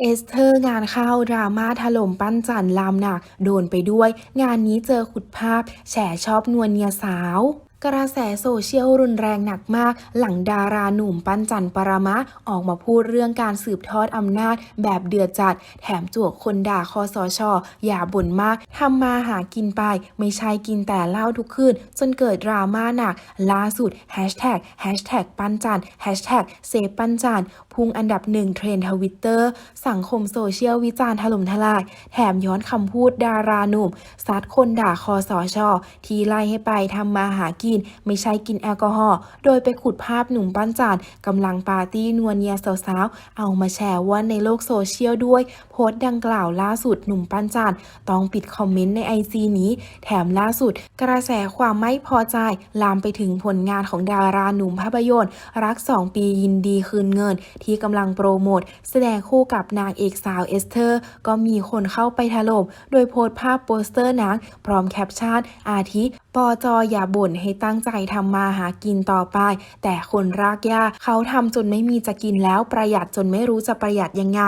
เอสเธอร์งานเข้าดราม่าถล่มปั้นจันลามหนักโดนไปด้วย งานนี้เจอขุดภาพ แฉชอบนวลเนียสาวกระแสโซเชียลรุนแรงหนักมาก หลังดาราหนุ่มปั้นจันปรมะ ออกมาพูดเรื่องการสืบทอดอำนาจแบบเดือดจัด แถมจวกคนด่าคอสชอย่าบ่นมากทำมาหากินไป ไม่ใช่กินแต่เหล้าทุกคืน จนเกิดดราม่าหนัก ล่าสุดแฮชแท็กแฮชแท็กปั้นจันแฮชแท็กเซฟปั้นจัน พุ่งอันดับหนึ่งเทรนด์ทวิตเตอร์สังคมโซเชียลวิจารณ์ถล่มทลาย แถมย้อนคำพูดดาราหนุ่มซัดคนด่าคอสอชอที่ไล่ให้ไปทำมาหากิน ไม่ใช่กินแอลกอฮอล์โดยไปขุดภาพหนุ่มปั้นจันกำลังปาร์ตี้นวลเนียสาวๆเอามาแชร์ว่าในโลกโซเชียลด้วย โพสต์ดังกล่าวล่าสุดหนุ่มปั้นจันต้องปิดคอมเมนต์ในไอจีนี้ แถมล่าสุด กระแสความไม่พอใจ ลามไปถึงผลงานของดาราหนุ่มภาพยนตร์ รัก 2 ปียินดีคืนเงิน ที่กำลังโปรโมทแสดงคู่กับนางเอกสาวเอสเธอร์ ก็มีคนเข้าไปถล่มโดยโพสต์ภาพโปสเตอร์นางพร้อมแคปชั่นอาทิ ปอจออย่าบ่นให้ตั้งใจทำมาหากินต่อไป แต่คนรากหญ้าเขาทำจนไม่มีจะกินแล้วประหยัดจนไม่รู้จะประหยัดยังไง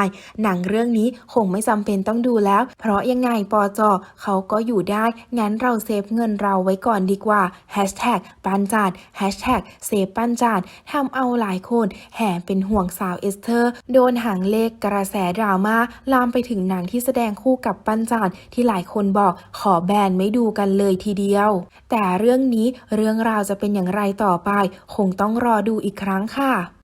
หนังเรื่องนี้คงไม่จำเป็นต้องดูแล้ว เพราะยังไงปอจอเขาก็อยู่ได้ งั้นเราเซฟเงินเราไว้ก่อนดีกว่า Hashtag ปันจาน Hashtag เซฟปันจานทำเอาหลายคนแห่เป็นห่วงสาวเอสเธอร์ โดนหางเลขกระแสดราม่าลามไปถึงหนังที่แสดงคู่กับปันจานที่หลายคนบอกขอแบนไม่ดูกันเลยทีเดียวแต่เรื่องนี้เรื่องราวจะเป็นอย่างไรต่อไป คงต้องรอดูอีกครั้งค่ะ